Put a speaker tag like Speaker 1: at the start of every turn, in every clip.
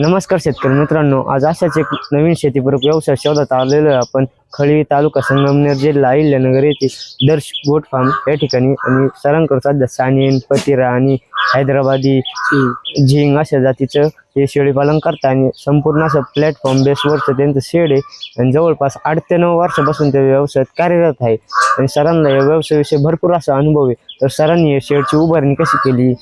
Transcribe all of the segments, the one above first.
Speaker 1: नमस्कार शेतकरी मित्रांनो आज अशाच एक नवीन शेतीपूरक व्यवसाय शोधात आलेलो आहे आपण. खळी तालुका संगमनेर जिल्हा अहिल्यानगर येथे दर्श गोट फार्म या ठिकाणी आणि सरांकडून सध्या सानियन पतिरा आणि हैदराबादी झिंग अशा जातीचं हे शेळीपालन करतात आणि संपूर्ण असं प्लॅटफॉर्म बेसवरचं त्यांचं शेड आहे. आणि जवळपास आठ ते नऊ वर्षापासून ते व्यवसायात कार्यरत आहे. आणि सरांना या व्यवसायाविषयी भरपूर असा अनुभव आहे. तर सरांनी या शेडची उभारणी कशी केली?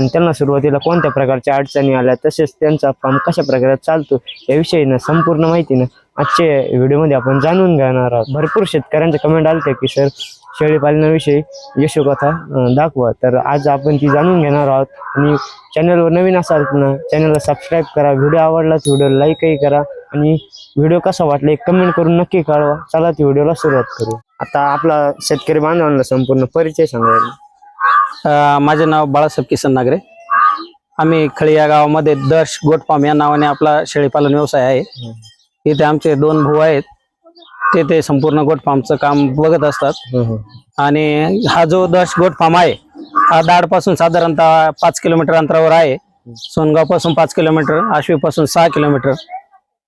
Speaker 1: आणि त्यांना सुरुवातीला कोणत्या प्रकारच्या अडचणी आल्या तसेच त्यांचा फॉर्म कशा प्रकारे चालतो याविषयी ना संपूर्ण माहिती ना आजच्या व्हिडिओमध्ये आपण जाणून घेणार आहोत. भरपूर शेतकऱ्यांचे कमेंट आलते की सर शेळीपालनाविषयी यशोकथा दाखवा. तर आज आपण ती जाणून घेणार आहोत. आणि चॅनलवर नवीन असाल ना चॅनलला सबस्क्राईब करा. व्हिडिओ आवडला तर व्हिडिओ लाईकही करा. आणि व्हिडिओ कसा वाटला एक कमेंट करून नक्की कळवा. चला ती व्हिडिओला सुरुवात करू. आता आपला शेतकरी बांधवांना संपूर्ण परिचय सांगायला.
Speaker 2: माझे नाव बाळासाहेब किसन नागरे. आम्ही खळी या गावामध्ये दर्श गोटफार्म या नावाने आपला शेळीपालन व्यवसाय आहे. इथे आमचे दोन भाऊ आहेत. ते ते संपूर्ण गोटफार्मचं काम बघत असतात. आणि हा जो दर्श गोटफार्म आहे हा दाडपासून साधारणतः पाच किलोमीटर अंतरावर आहे. सोनगावपासून पाच किलोमीटर आश्वी पासून सहा किलोमीटर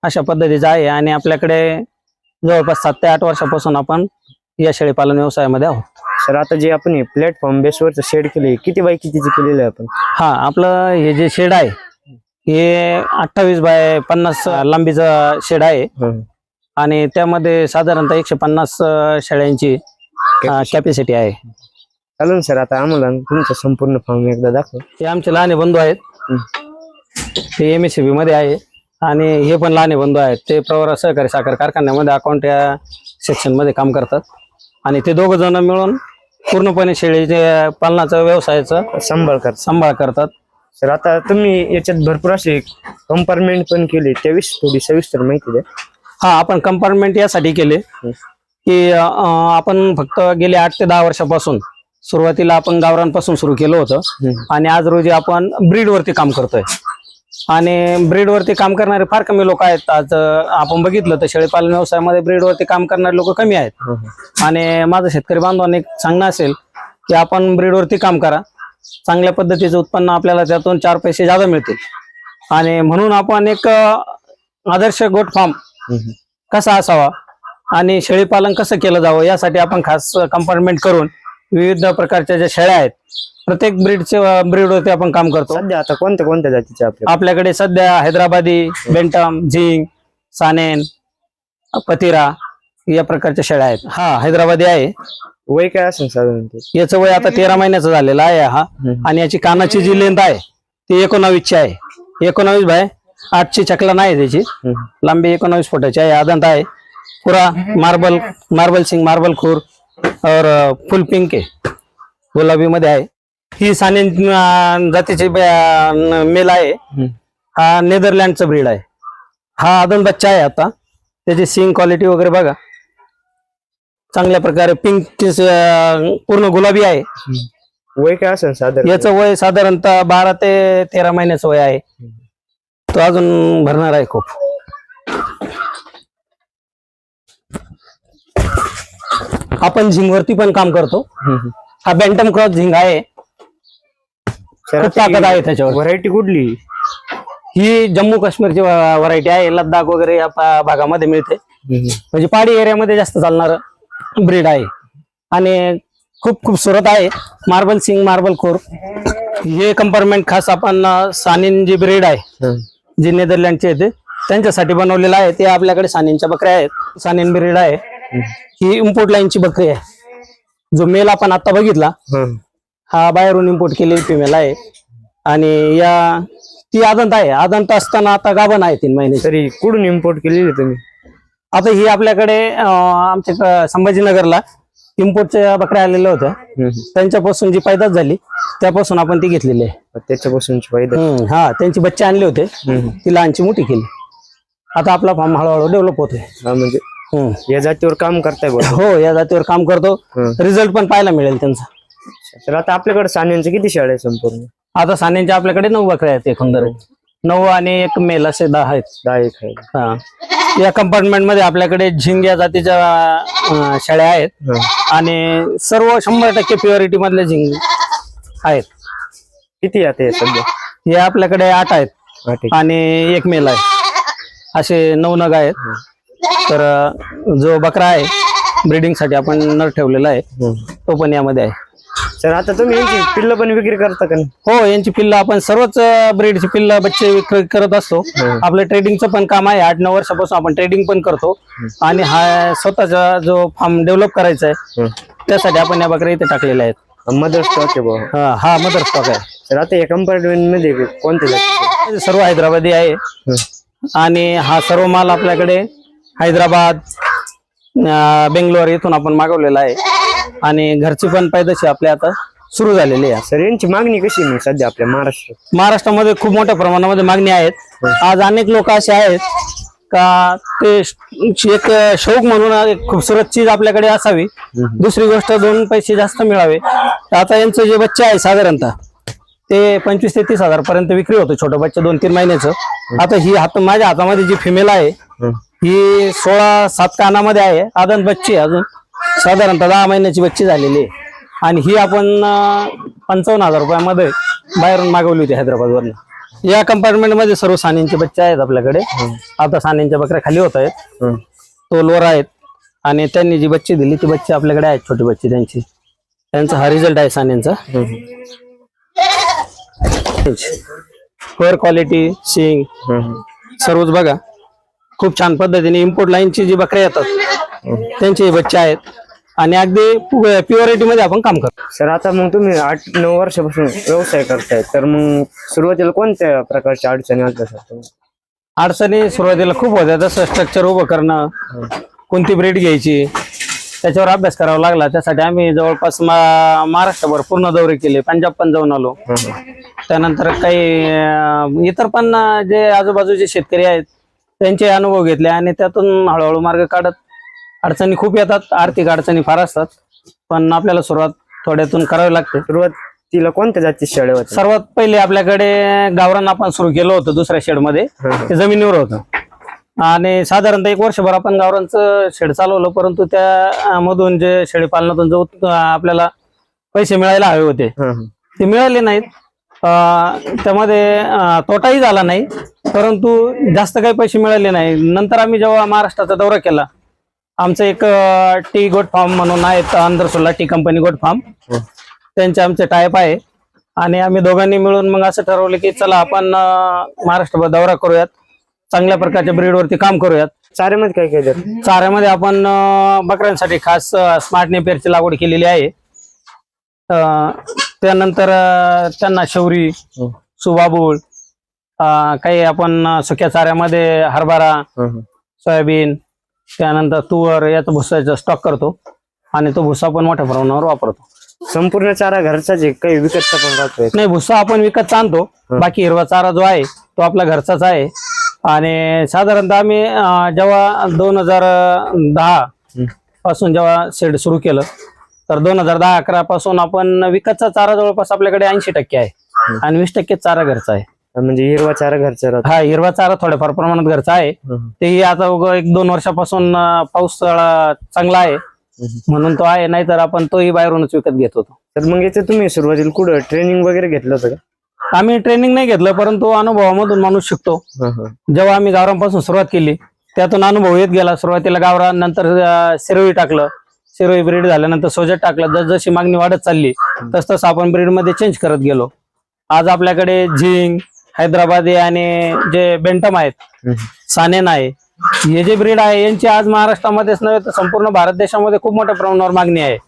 Speaker 2: अशा पद्धतीचा आहे. आणि आपल्याकडे जवळपास सात ते आठ वर्षापासून आपण या शेळीपालन व्यवसायामध्ये आहोत.
Speaker 1: सर आता जे आपण प्लॅटफॉर्म बेसवरचं शेड केले किती बाय कितीचं केलेलं आहे आपण?
Speaker 2: हा आपलं हे जे शेड आहे हे अठ्ठावीस बाय पन्नास लांबीचं शेड आहे. आणि त्यामध्ये साधारणतः एकशे पन्नास शेळ्यांची कॅपॅसिटी आहे.
Speaker 1: चालेल सर आता आम्हाला तुमचा संपूर्ण फॉर्म एकदा दाखव.
Speaker 2: ते आमचे लहाने बंधू आहेत. ते एम एसमध्ये आहे. आणि हे पण लहाने बंधू आहेत. ते प्रवरा सहकारी साखर कारखान्यामध्ये अकाउंट या सेक्शनमध्ये काम करतात. आणि ते दोघ जण मिळून पूर्णपणे शेळीचे पालनाचं व्यवसायाचं
Speaker 1: सांभाळ कर
Speaker 2: सांभाळ करतात.
Speaker 1: सर आता तुम्ही याच्यात भरपूर असे कंपार्टमेंट पण केले. त्याविषयी थोडी सविस्तर माहिती द्या.
Speaker 2: हा आपण कंपार्टमेंट यासाठी केले की अं, आपण फक्त गेले आठ ते दहा वर्षापासून सुरुवातीला आपण गावरांपासून सुरू केलं होतं. आणि आज रोजी आपण ब्रीड वरती काम करतोय. आणि ब्रीड वरती काम करणारे फार कमी लोक आहेत. आज आपण बघितलं तर शेळीपालन व्यवसायामध्ये ब्रीड वरती काम करणारे लोक कमी आहेत. आणि माझं शेतकरी बांधवांनी सांगणं असेल की आपण ब्रीड वरती काम करा. चांगल्या पद्धतीचं उत्पन्न आपल्याला त्यातून चार पैसे जादा मिळतील. आणि म्हणून आपण एक आदर्श गोट फार्म कसा असावा आणि शेळीपालन कसं केलं जावं यासाठी आपण खास कंपार्टमेंट करून विविध प्रकारच्या ज्या शेळ्या आहेत प्रत्येक ब्रीडचे ब्रीडवरती आपण काम करतो.
Speaker 1: सध्या आता कोणत्या कोणत्या जातीचे आपल्या
Speaker 2: आपल्याकडे सध्या हैदराबादी बेंटम झिंग सानेन पतिरा या प्रकारच्या शेळ्या आहेत. हा हैदराबादी आहे.
Speaker 1: वय काय असेल साधारण ते
Speaker 2: याचं वय आता तेरा महिन्याचं झालेलं आहे हा.
Speaker 1: हम्म.
Speaker 2: आणि याची कानाची जी लेंथ आहे ती एकोणावीसची आहे. एकोणावीस बाय आठची चकला नाही त्याची.
Speaker 1: हम्म.
Speaker 2: लांबी एकोणावीस फुटाची आहे. आदंत आहे. पुरा मार्बल मार्बल सिंग मार्बल खूर और फुल पिंक आहे. गुलाबी मध्ये आहे. ही साने जातीची मेल आहे. हा नेदरलँडचा ब्रीड आहे. हा आदन बच्चा आहे आता. त्याची सिंग क्वालिटी वगैरे बघा. चांगल्या प्रकारे पिंक पूर्ण गुलाबी आहे.
Speaker 1: वय काय असेल साधारण?
Speaker 2: याचं वय साधारणतः बारा ते तेरा महिन्याचं वय आहे. तो अजून भरणार आहे खूप. आपण झिंगवरती पण काम करतो. हा बँटम क्रॉस झिंग आहे. खूप ताकद आहे त्याच्यावर.
Speaker 1: व्हरायटी कुठली?
Speaker 2: ही जम्मू काश्मीरची व्हरायटी आहे. लद्दाख वगैरे या भागामध्ये मिळते. म्हणजे पहाडी एरियामध्ये जास्त चालणार ब्रीड आहे. आणि खूप खूपसुरत आहे. मार्बल सिंग मार्बल खोर हे कंपार्टमेंट खास आपण सानिन जी ब्रीड आहे जे नेदरलँडचे येते त्यांच्यासाठी बनवलेलं आहे. ते आपल्याकडे सानिनच्या बकऱ्या आहेत. सानिन ब्रीड आहे. ही इम्पोर्ट लाईनची बकरी आहे. जो मेल आपण आता बघितला हा. बाहेरून इम्पोर्ट केलेली फिमेल आहे. आणि या ती आदंत आहे. आदंत असताना आता गाभण आहे तीन महिने
Speaker 1: तरी कुठून इम्पोर्ट केलेली तुम्ही?
Speaker 2: आता ही आपल्याकडे आमच्या संभाजीनगरला इम्पोर्टच्या बकऱ्या आलेल्या होत्या. त्यांच्यापासून जी पैदास झाली त्यापासून आपण ती घेतलेली आहे. हम्म, हा त्यांची बच्चे आणले होते. ती लहानची मोठी केली. आता आपला फार्म हळूहळू डेव्हलप होतोय.
Speaker 1: म्हणजे. या जातीवर काम करताय बरं.
Speaker 2: हो या जातीवर काम करतो. रिझल्ट पण पाहायला मिळेल त्यांचा.
Speaker 1: तर आता आपल्याकडे सान्यांचे किती शाळा आहे संपूर्ण?
Speaker 2: आता सान्यांच्या आपल्याकडे नऊ बकऱ्या आहेत एकंदर नऊ आणि एक मेल असे दहा आहेत.
Speaker 1: दहा एक आहे.
Speaker 2: हा. या कंपार्टमेंटमध्ये आपल्याकडे झिंग या जातीच्या अं, शेळ्या आहेत. आणि सर्व शंभर टक्के प्युरिटी मधले झिंग आहेत.
Speaker 1: किती आता हे सध्या?
Speaker 2: हे आपल्याकडे आठ आहेत.
Speaker 1: हा, ठीक
Speaker 2: आणि एक मेल आहे. असे नऊ नग आहेत. तर जो बकरा आहे ब्रिडिंगसाठी आपण नर ठेवलेला आहे. तो पण यामध्ये आहे.
Speaker 1: सर आता तुम्ही यांची पिल्ल पण विक्री करता का?
Speaker 2: हो यांची पिल्ल आपण सर्वच ब्रीडची पिल्ल बच्चे विक्री करत असतो. आपलं ट्रेडिंगचं पण काम आहे आठ नऊ वर्षापासून आपण ट्रेडिंग पण करतो. आणि हा स्वतःचा जो फार्म डेव्हलप करायचा आहे. त्यासाठी आपण या बकऱ्या इथे टाकलेल्या आहेत.
Speaker 1: मदर स्टॉक आहे भाऊ.
Speaker 2: हा, मदर स्टॉक आहे.
Speaker 1: सर आता या कंपार्टमेंटमध्ये कोणते?
Speaker 2: सर्व हैदराबादी आहे. आणि हा सर्व माल आपल्याकडे हैदराबाद बेंगलोर इथून आपण मागवलेला आहे. आणि घरची पण पैदाशी आपल्या आता सुरू झालेली आहे.
Speaker 1: सर यांची मागणी कशी आहे मग सध्या आपल्या महाराष्ट्रात?
Speaker 2: महाराष्ट्रामध्ये खूप मोठ्या प्रमाणामध्ये मागणी आहेत. आज अनेक लोक असे आहेत का ते एक शौक म्हणून एक खूपसुरत चीज आपल्याकडे असावी. दुसरी गोष्ट दोन पैसे जास्त मिळावे. आता यांचं जे बच्चे आहे साधारणतः ते पंचवीस ते तीस हजार पर्यंत विक्री होतो छोटं बच्चे दोन तीन महिन्याचं आता ही हात माझ्या हातामध्ये जी फिमेल आहे ही सोळा सात कानामध्ये आहे. आदन बच्ची आहे अजून. साधारणतः दहा महिन्याची बच्ची झालेली आहे. आणि ही आपण पंचावन्न हजार रुपयामध्ये बाहेरून मागवली होती हैदराबादवरनं. या कंपार्टमेंटमध्ये सर्व सानींचे बच्चे आहेत आपल्याकडे. आता सानींच्या बकऱ्या खाली होत आहेत. तोलवर आहेत. आणि त्यांनी जी बच्ची दिली ती बच्ची आपल्याकडे आहेत छोटी बच्ची त्यांची. त्यांचा हा रिझल्ट आहे सानींचा फेअर क्वालिटी सिंग
Speaker 1: हम्म.
Speaker 2: सर्वच बघा. खूप छान पद्धतीने इम्पोर्ट लाईनची जी बकऱ्या येतात त्यांचे बच्चे आहेत. आणि अगदी प्युरिटी मध्ये आपण काम करतो.
Speaker 1: सर आता मग तुम्ही आठ नऊ वर्षापासून व्यवसाय करताय तर मग सुरुवातीला कोणत्या प्रकारच्या अडचणी आल्या सर तुम्हाला?
Speaker 2: अडचणी सुरुवातीला खूप होत्या. जसं स्ट्रक्चर उभं करणं कोणती ब्रीड घ्यायची त्याच्यावर अभ्यास करावा लागला. त्यासाठी आम्ही जवळपास मा- महाराष्ट्रभर पूर्ण दौरे केले. पंजाब पण जाऊन आलो. त्यानंतर काही अं, इतर पण अं, जे आजूबाजूचे शेतकरी आहेत त्यांचे अनुभव घेतले आणि त्यातून हळूहळू मार्ग काढत अडचणी खूप येतात आर्थिक अडचणी फार असतात. पण आपल्याला सुरुवात थोड्यातून करावी लागते.
Speaker 1: सुरुवातीला कोणत्या जाती शेळ्या होत्या?
Speaker 2: सर्वात पहिले आपल्याकडे गावरान आपण सुरू केलं होतं दुसऱ्या शेडमध्ये. ते जमिनीवर होतं. आणि साधारणतः एक वर्षभर आपण गावरांचं शेड चालवलं परंतु त्या मधून जे शेळी पालनातून जो आपल्याला पैसे मिळायला हवे होते. ते मिळाले नाहीत. त्यामध्ये तोटाही झाला नाही परंतु जास्त काही पैसे मिळाले नाही. नंतर आम्ही जेव्हा महाराष्ट्राचा दौरा केला आमचं एक टी गोट फार्म म्हणून आहेत अंधरसोला टी कंपनी गोट फार्म. त्यांचे आमचे टायप आहे. आणि आम्ही दोघांनी मिळून मग असं ठरवलं की चला आपण महाराष्ट्रभर दौरा करूयात. चांगल्या प्रकारच्या ब्रीडवरती काम करूयात.
Speaker 1: चाऱ्यामध्ये काय काय देतात
Speaker 2: चाऱ्यामध्ये आपण बकऱ्यांसाठी खास स्मार्ट नेपियरची लागवड केलेली आहे. त्यानंतर अं, त्यांना शौरी सुबाबूळ अं, काही आपण अं, सुक्या चाऱ्यामध्ये हरभरा
Speaker 1: हं, हं.
Speaker 2: सोयाबीन त्यानंतर तुवर याचा भुसाचा स्टॉक करतो आणि तो भुसा पण मोठ्या प्रमाणावर वापरतो.
Speaker 1: संपूर्ण चारा घरचाच आहे काही विकतचा पण राहतोय.
Speaker 2: नाही भुसा आपण विकत आणतो. बाकी हिरवा चारा जो आहे तो आपला घरचाच आहे. आणि साधारणतः आम्ही अं, जेव्हा दोन हजार दहा पासून जेव्हा शेड सुरू केलं तर दोन हजार दहा अकरा पासून आपण विकतचा चारा जवळपास आपल्याकडे ऐंशी टक्के आहे. आणि वीस टक्के चारा घरचा आहे.
Speaker 1: म्हणजे हिरवा चारा घरचा राहतो.
Speaker 2: हा हिरवा चारा थोड्याफार प्रमाणात घरचा आहे. तेही आता उगा एक दोन वर्षापासून पाऊस चांगला आहे. म्हणून तो आहे नाहीतर आपण तोही बाहेरूनच विकत घेत होतो.
Speaker 1: तर मग याचं तुम्ही सुरुवातीला कुठं ट्रेनिंग वगैरे घेतलं होतं का?
Speaker 2: आम्ही ट्रेनिंग नाही घेतलं परंतु अनुभवामधून माणूस शिकतो. जेव्हा आम्ही गावरांपासून सुरुवात केली त्यातून अनुभव येत गेला. सुरुवातीला गावरान नंतर अं, शिरोई टाकलं. शिरोई ब्रीड झाल्यानंतर सोजत टाकलं. जस जशी मागणी वाढत चालली तस तसं आपण ब्रीडमध्ये चेंज करत गेलो. आज आपल्याकडे झिंग हैदराबादी आणि जे बेंटम आहेत. सानेन आहे. हे जे ब्रीड आहे यांची आज महाराष्ट्रामध्येच नव्हे तर संपूर्ण भारत देशामध्ये खूप मोठ्या प्रमाणावर मागणी आहे.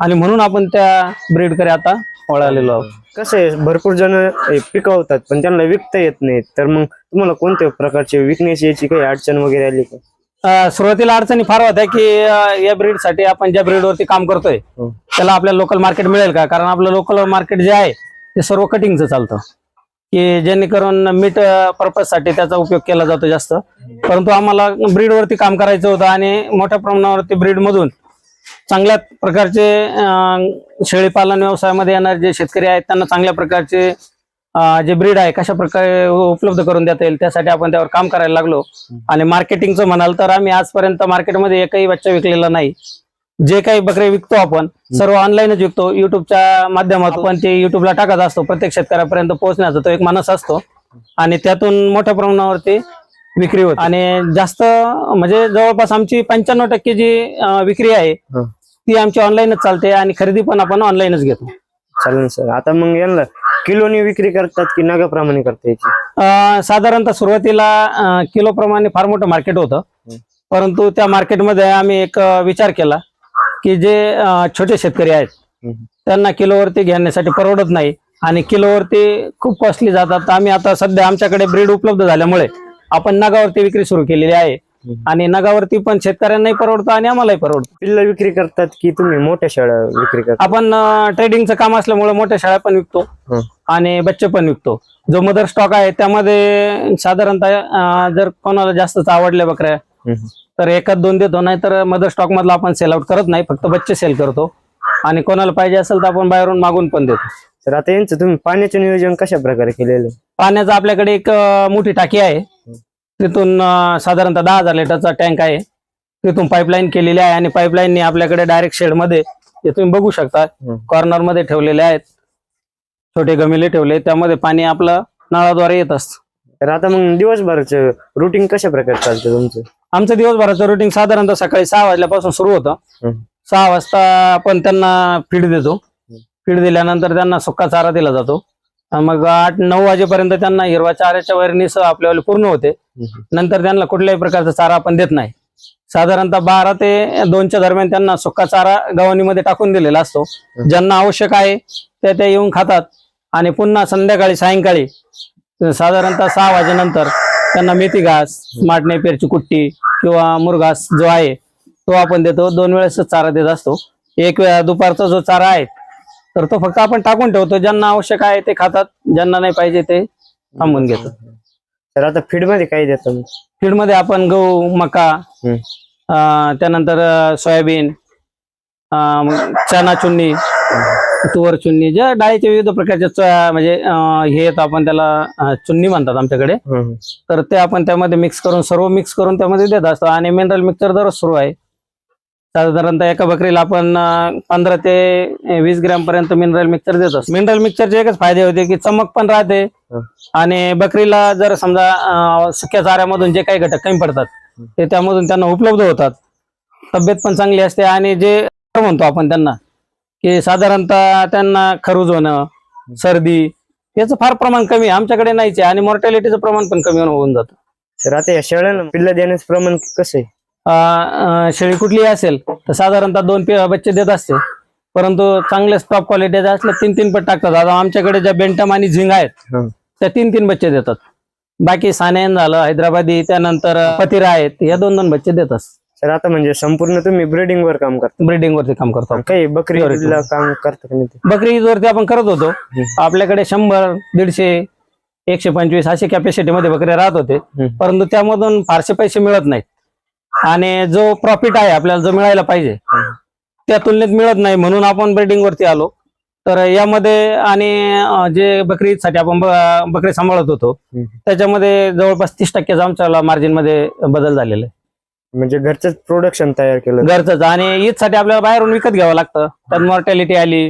Speaker 2: आणि म्हणून आपण त्या ब्रीडकडे आता वळालेलो आहोत.
Speaker 1: कसं भरपूर जण हे पिकवतात पण त्यांना विकता येत नाही तर मग तुम्हाला कोणत्या प्रकारचे विकनेस याची काही अडचण वगैरे आली का?
Speaker 2: सुरुवातीला अडचणी फार होत्या की अं, या ब्रीडसाठी आपण ज्या breed वरती काम करतोय
Speaker 1: हं.
Speaker 2: त्याला आपल्याला लोकल मार्केट मिळेल का? कारण आपलं लोकल मार्केट जे आहे ते सर्व कटिंगचं चालतं. की जेणेकरून मीट पर्पजसाठी त्याचा उपयोग केला जातो जास्त. परंतु आम्हाला ब्रीड वरती काम करायचं होतं आणि मोठ्या प्रमाणावरती ब्रीड मधून चांगल्या प्रकारचे अं, शेळी पालन व्यवसायामध्ये येणारे जे शेतकरी आहेत त्यांना चांगल्या प्रकारचे जे ब्रीड आहे कशा प्रकारे उपलब्ध करून देता येईल त्यासाठी आपण त्यावर काम करायला लागलो. आणि मार्केटिंगचं म्हणाल तर आम्ही आजपर्यंत मार्केटमध्ये एकही बच्चा विकलेला नाही. जे काही बकरे विकतो आपण सर्व ऑनलाईनच विकतो. युट्यूबच्या माध्यमातून आपण ते युट्यूबला टाकत असतो. प्रत्येक शेतकऱ्यापर्यंत पोहोचण्याचा तो एक मानस असतो. आणि त्यातून मोठ्या प्रमाणावरती विक्री होते. आणि जास्त म्हणजे जवळपास आमची पंच्याण्णव टक्के जी विक्री आहे. ती आमची ऑनलाईनच चालते. आणि खरेदी पण आपण ऑनलाईनच घेतो.
Speaker 1: चालेल सर. आता मग यांना किलोनी विक्री करतात की नगाप्रमाणे करता याची
Speaker 2: अं, साधारणतः सुरुवातीला अं, किलोप्रमाणे फार मोठं मार्केट होतं. परंतु त्या मार्केटमध्ये आम्ही एक अं, विचार केला की जे अं, छोटे शेतकरी आहेत
Speaker 1: हं.
Speaker 2: त्यांना किलोवरती घेण्यासाठी परवडत नाही आणि किलोवरती खूप कॉस्टली जातात तर आम्ही आता सध्या आमच्याकडे ब्रीड उपलब्ध झाल्यामुळे आपण नगावरती विक्री सुरू केलेली आहे. आणि नगावरती पण शेतकऱ्यांनाही परवडतं आणि आम्हालाही परवडतं
Speaker 1: पिल्ल विक्री करतात की तुम्ही मोठ्या शेळ्या विक्री करता
Speaker 2: आपण ट्रेडिंगचं काम असल्यामुळे मोठ्या शाळा पण विकतो
Speaker 1: हं.
Speaker 2: आणि बच्चे पण विकतो जो मदर स्टॉक आहे त्यामध्ये साधारणतः जर कोणाला जास्तच आवडल्या बकऱ्या. तर एकात दोन देतो नाही तर मदर स्टॉक मधला आपण सेल आउट करत नाही फक्त बच्चे सेल करतो आणि कोणाला पाहिजे असेल तर आपण बाहेरून मागून पण देतो
Speaker 1: तर आता यांचं तुम्ही पाण्याचे नियोजन कशा प्रकारे केलेलं आहे?
Speaker 2: पाण्याचं आपल्याकडे एक मोठी टाकी आहे तिथून साधारणतः दहा हजार लिटरचा टँक आहे तिथून पाईपलाईन केलेली आहे आणि पाईपलाईनने आपल्याकडे डायरेक्ट शेडमध्ये हे तुम्ही बघू शकता. कॉर्नरमध्ये ठेवलेले आहेत छोटे गमिले ठेवले त्यामध्ये पाणी आपलं नळाद्वारे येत असतं.
Speaker 1: तर आता मग दिवसभराचं रुटीन कशा प्रकारे चालतं तुमचं?
Speaker 2: आमचं दिवसभराचं रुटीन साधारणतः सकाळी सहा वाजल्यापासून सुरू होतं. सहा वाजता आपण त्यांना फीड देतो. फीड दिल्यानंतर त्यांना सुक्का चारा दिला जातो. आणि मग आठ नऊ वाजेपर्यंत त्यांना हिरवा चाऱ्याच्या वैरणीसह आपल्यावाले पूर्ण होते. नंतर त्यांना कुठल्याही प्रकारचा चारा आपण देत नाही. साधारणतः बारा ते दोनच्या दरम्यान त्यांना सुक्का चारा गव्हाणीमध्ये टाकून दिलेला असतो. ज्यांना आवश्यक आहे ते ते येऊन खातात. आणि पुन्हा संध्याकाळी सायंकाळी साधारणतः सहा वाजेनंतर त्यांना मेथी घास स्मार्ट नेपियरची कुट्टी किंवा मुरघास जो आहे तो आपण देतो. दोन वेळेस चारा देत असतो. एक वेळा दुपारचा जो चारा आहे तर तो फक्त आपण टाकून ठेवतो. ज्यांना आवश्यक आहे ते खातात. ज्यांना नाही पाहिजे ते थांबून घेतात.
Speaker 1: तर आता फीडमध्ये काय देता मग
Speaker 2: फीडमध्ये आपण गहू मका त्यानंतर सोयाबीन चना चुन्नी तुवर चुन्नी ज्या डाळीचे विविध प्रकारचे च- म्हणजे हे येतं आपण त्याला चुन्नी म्हणतात आमच्याकडे. तर ते आपण त्यामध्ये मिक्स करून सर्व मिक्स करून त्यामध्ये देत असतो. आणि मिनरल मिक्सर दररोज सुरू आहे. साधारणतः एका बकरीला आपण पंधरा ते वीस ग्रॅम पर्यंत मिनरल मिक्सर देत असतो. मिनरल मिक्सरचे एकच फायदे होते की चमक पण राहते. आणि बकरीला जर समजा सुक्या चाऱ्यामधून जे काही घटक कमी पडतात ते त्यामधून त्यांना उपलब्ध होतात. तब्येत पण चांगली असते आणि जे म्हणतो आपण त्यांना की साधारणतः त्यांना खरूज होणं सर्दी याचं फार प्रमाण कमी आहे. आमच्याकडे नाहीच आहे आणि मॉर्टॅलिटीचं प्रमाण पण कमी होऊन जातं.
Speaker 1: तर आता या शेळ्यांना पिल्ल देण्याचं प्रमाण कसं आहे?
Speaker 2: अं, अं, शेळी कुठलीही असेल तर साधारणतः दोन पे- बच्चे देत असते. परंतु चांगले टॉप क्वालिटीचे असले तीन तीन पट टाकतात. आता आमच्याकडे ज्या बेंटम आणि झिंग आहेत
Speaker 1: हं.
Speaker 2: त्या तीन तीन बच्चे देतात. बाकी सानेन झालं हैदराबादी त्यानंतर पतिरा आहेत या दोन दोन बच्चे देतात
Speaker 1: तर आता म्हणजे संपूर्ण तुम्ही ब्रीडिंग वर काम करता
Speaker 2: ब्रीडिंग वरती काम करतो
Speaker 1: काही बकरी. ईदला काम करता का नाही ते?
Speaker 2: बकरी ईद वरती आपण करत होतो आपल्याकडे शंभर दीडशे एकशे पंचवीस अशी कॅपॅसिटी मध्ये बकऱ्या राहत होते. परंतु त्यामधून फारसे पैसे मिळत नाहीत आणि जो प्रॉफिट आहे आपल्याला जो मिळायला पाहिजे. त्या तुलनेत मिळत नाही म्हणून आपण ब्रीडिंग वरती आलो तर यामध्ये आणि अं, जे बकरी ईदसाठी आपण ब- बकरी सांभाळत होतो. त्याच्यामध्ये जवळपास तीस टक्क्याचा आमच्या मार्जिनमध्ये बदल झालेला आहे
Speaker 1: म्हणजे घरचंच प्रोडक्शन तयार केलं.
Speaker 2: घरचंच. आणि ईदसाठी आपल्याला बाहेरून विकत घ्यावं लागतं. त्यात मॉर्टॅलिटी आली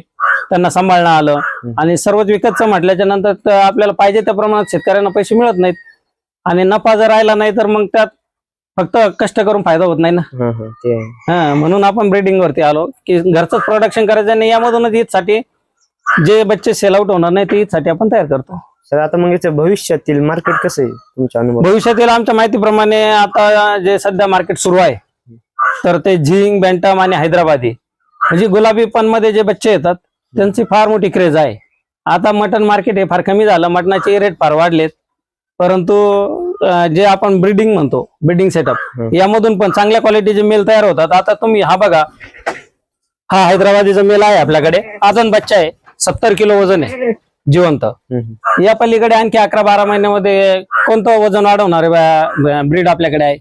Speaker 2: त्यांना सांभाळणं आलं. आणि सर्वच विकतचं म्हटल्याच्या नंतर तर आपल्याला पाहिजे त्या प्रमाणात शेतकऱ्यांना पैसे मिळत नाहीत. आणि नफा जर राहिला नाही तर मग त्यात फक्त कष्ट करून फायदा होत नाही ना. म्हणून आपण ब्रीडिंग वरती आलो की घरचंच प्रोडक्शन करायचं आणि यामधूनच ईदसाठी जे बच्चे सेल आउट होणार नाही ते ईदसाठी आपण तयार करतो.
Speaker 1: तर आता मग याचं भविष्यातील मार्केट कसं आहे तुमच्या अनुभव
Speaker 2: भविष्यातील आमच्या माहितीप्रमाणे आता जे सध्या मार्केट सुरू आहे तर ते झिंग बँटम आणि हैदराबादी. म्हणजे गुलाबी पण मध्ये जे बच्चे येतात त्यांची फार मोठी क्रेज आहे. आता मटन मार्केट हे फार कमी झालं मटणाचे रेट फार वाढलेत. परंतु अं, जे आपण ब्रीडिंग म्हणतो ब्रीडिंग सेटअप. यामधून पण चांगल्या क्वालिटीचे मेल तयार होतात. आता तुम्ही हा बघा हा हैदराबादीचा मेल आहे आपल्याकडे. अजून बच्चा आहे. सत्तर किलो वजन आहे. जिवंत. या पलीकडे आणखी अकरा बारा महिन्यामध्ये कोणतं वजन वाढवणार ब्रीड आपल्याकडे आहे.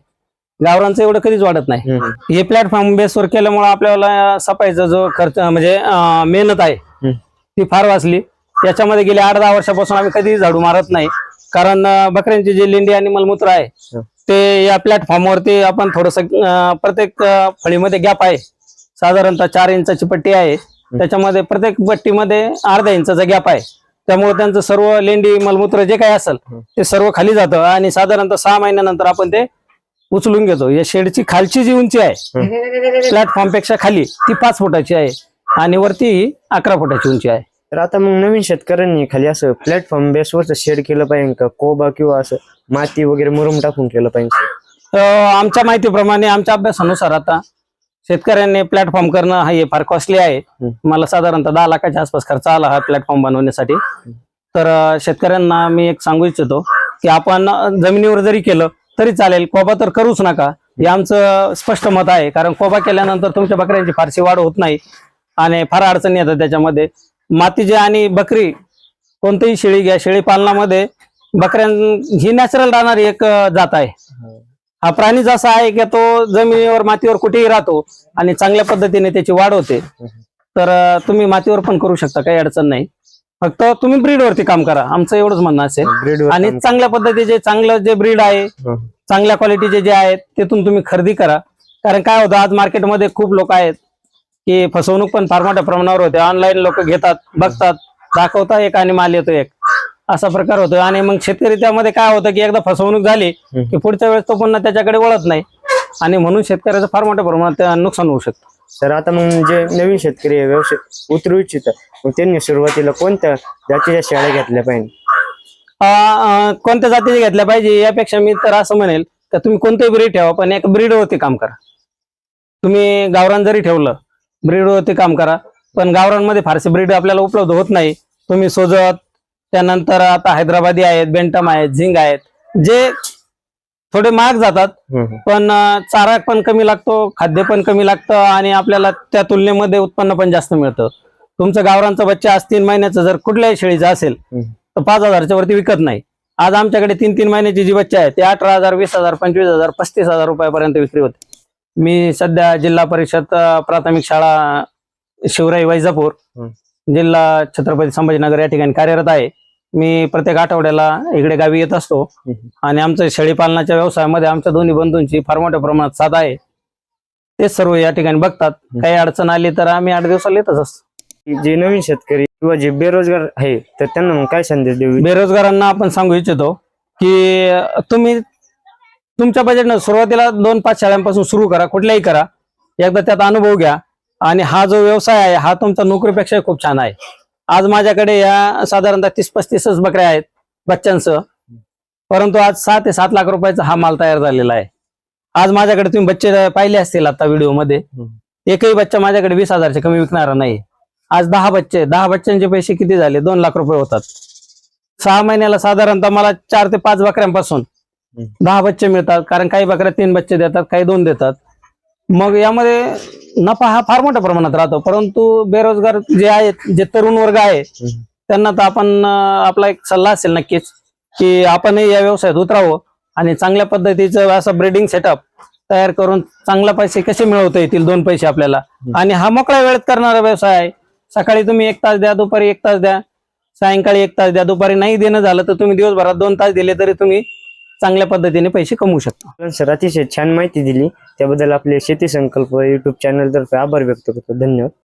Speaker 2: गावरांचं एवढं कधीच वाढत नाही.
Speaker 1: हं,
Speaker 2: प्लॅटफॉर्म बेसवर केल्यामुळे आपल्याला सफाईचा जो खर्च म्हणजे मेहनत आहे. ती फार वाचली. याच्यामध्ये गेल्या आठ दहा वर्षापासून आम्ही कधीच झाडू मारत नाही. कारण बकऱ्यांची जे लेंडी आणि मलमूत्र आहे. ते या प्लॅटफॉर्मवरती आपण थोडस प्रत्येक फळीमध्ये गॅप आहे. साधारणतः चार इंचाची पट्टी आहे. त्याच्यामध्ये प्रत्येक पट्टीमध्ये अर्धा इंचाचा गॅप आहे. त्यामुळे त्यांचं सर्व लेंडी मलमूत्र जे काही असेल
Speaker 1: हं.
Speaker 2: ते सर्व खाली जातं आणि साधारणतः सहा महिन्यानंतर आपण ते उचलून घेतो. या शेडची खालची जी उंची आहे प्लॅटफॉर्मपेक्षा खाली ती पाच फुटाची आहे आणि वरती अकरा फुटाची उंची आहे.
Speaker 1: तर आता मग नवीन शेतकऱ्यांनी खाली असं प्लॅटफॉर्म बेसवरच शेड केलं पाहिजे का? कोबा किंवा असं माती वगैरे मुरुम टाकून केलं पाहिजे?
Speaker 2: आमच्या माहितीप्रमाणे आमच्या अभ्यासानुसार आता शेतकऱ्यांनी प्लॅटफॉर्म करणं हा हे फार कॉस्टली आहे.
Speaker 1: हं.
Speaker 2: मला साधारणतः दहा लाखाच्या आसपास खर्च आला हा प्लॅटफॉर्म बनवण्यासाठी. तर शेतकऱ्यांना मी एक सांगू इच्छितो की आपण जमिनीवर जरी केलं तरी चालेल. कोबा तर करूच नका. हे आमचं स्पष्ट मत आहे. कारण कोबा केल्यानंतर तुमच्या बकऱ्यांची फारशी वाढ होत नाही आणि फार अडचणी येतात त्याच्यामध्ये. मातीची आणि बकरी कोणतीही शेळी घ्या. शेळी पालनामध्ये बकऱ्यां ही नॅचरल राहणारी एक जात आहे. हा प्राणीच असा आहे की तो जमिनीवर मातीवर कुठेही राहतो आणि चांगल्या पद्धतीने त्याची वाढ होते तर तुम्ही मातीवर पण करू शकता काही अडचण नाही. फक्त तुम्ही breed वरती काम करा आमचं एवढंच म्हणणं असेल.
Speaker 1: ब्रीड
Speaker 2: आणि चांगल्या पद्धतीचे चांगलं जे ब्रीड आहे चांगल्या क्वालिटीचे जे आहेत तिथून तुम्ही खरेदी करा. कारण काय होतं आज मार्केटमध्ये खूप लोक आहेत की फसवणूक पण फार मोठ्या प्रमाणावर होते. ऑनलाईन लोक घेतात बघतात दाखवतात एक आणि माल येतो एक. असा प्रकार होतो आणि मग शेतकरी त्यामध्ये काय होतं की एकदा फसवणूक झाली की पुढच्या वेळेस तो पुन्हा त्याच्याकडे वळत नाही. आणि म्हणून शेतकऱ्याचं फार मोठ्या प्रमाणात नुकसान होऊ शकतं.
Speaker 1: सर आता मग जे नवीन शेतकरी व्यवसाय उतरू इच्छित मग त्यांनी सुरुवातीला कोणत्या जातीच्या शेळ्या घेतल्या पाहिजे?
Speaker 2: कोणत्या जातीचे घेतल्या पाहिजे यापेक्षा मी तर असं म्हणेल का तुम्ही कोणतेही ब्रीड ठेवा पण एक ब्रीडवरती काम करा. तुम्ही गावरान जरी ठेवलं ब्रीडवरती काम करा पण गावरांमध्ये फारसे ब्रीड आपल्याला उपलब्ध होत नाही. तुम्ही सोजत त्यानंतर आता हैदराबादी आहेत बेंटम आहेत झिंग आहेत जे थोडे महाग जातात पण चारा पण कमी लागतो खाद्य पण कमी लागतं आणि आपल्याला त्या तुलनेमध्ये उत्पन्न पण जास्त मिळतं. तुमचं गावरांचा बच्चा आज तीन महिन्याचं जर कुठल्याही शेळीचा असेल तर पाच हजारच्या वरती विकत नाही. आज आमच्याकडे तीन तीन महिन्याची जी बच्चा आहे ते अठरा हजार वीस हजार पंचवीस हजार पस्तीस हजार रुपयापर्यंत विक्री होते. मी सध्या जिल्हा परिषद प्राथमिक शाळा शिवराई वैजापूर. जिल्हा छत्रपती संभाजीनगर या ठिकाणी कार्यरत आहे. मी प्रत्येक आठवड्याला इकडे गावी येत असतो. आणि आमचं शेळी पालनाच्या व्यवसायामध्ये आमच्या दोन्ही बंधूंची फार मोठ्या प्रमाणात साथ आहे. तेच सर्व या ठिकाणी बघतात. काही अडचण आली तर आम्ही आठ दिवसाला येतच असतो.
Speaker 1: जे नवीन शेतकरी किंवा जे बेरोजगार आहे तर त्यांना काय संदेश देऊ?
Speaker 2: बेरोजगारांना आपण सांगू इच्छितो की तुम्ही तुमच्या बजेटनं सुरुवातीला दोन पाच शाळांपासून सुरू करा कुठल्याही करा. एकदा त्यात अनुभव घ्या. आणि हा जो व्यवसाय आहे हा तुमचा नोकरीपेक्षा खूप छान आहे. आज माझ्याकडे या साधारणतः तीस पस्तीसच बकऱ्या आहेत बच्चांसह परंतु आज सहा ते सात लाख रुपयाचा हा माल तयार झालेला आहे. आज माझ्याकडे तुम्ही बच्चे पाहिले असतील आता व्हिडिओमध्ये. एकही बच्चा माझ्याकडे वीस हजारचे कमी विकणारा नाही. आज दहा बच्चे दहा बच्चांचे पैसे किती झाले? दोन लाख रुपये होतात. सहा महिन्याला साधारणतः मला चार ते पाच बकऱ्यांपासून. दहा बच्चे मिळतात. कारण काही बकऱ्या तीन बच्चे देतात काही दोन देतात. मग यामध्ये नफा हा फार मोठ्या प्रमाणात राहतो. परंतु बेरोजगार जे आहेत जे तरुण वर्ग आहे त्यांना तर आपण आपला एक सल्ला असेल नक्कीच की आपणही या व्यवसायात उतरावं आणि चांगल्या पद्धतीचं असं ब्रीडिंग सेटअप तयार करून चांगला पैसे कसे मिळवता येतील दोन पैसे आपल्याला. आणि हा मोकळ्या वेळेत करणारा व्यवसाय आहे. सकाळी तुम्ही एक तास द्या दुपारी एक तास द्या सायंकाळी एक तास द्या दुपारी नाही देणं झालं तर तुम्ही दिवसभरात दोन तास दिले तरी तुम्ही चांगल्या पद्धतीने पैसे कमवू शकता.
Speaker 1: सर अतिशय छान माहिती दिली. त्याबद्दल आपले शेती संकल्प युट्यूब चॅनल तर्फे आभार व्यक्त करतो. धन्यवाद.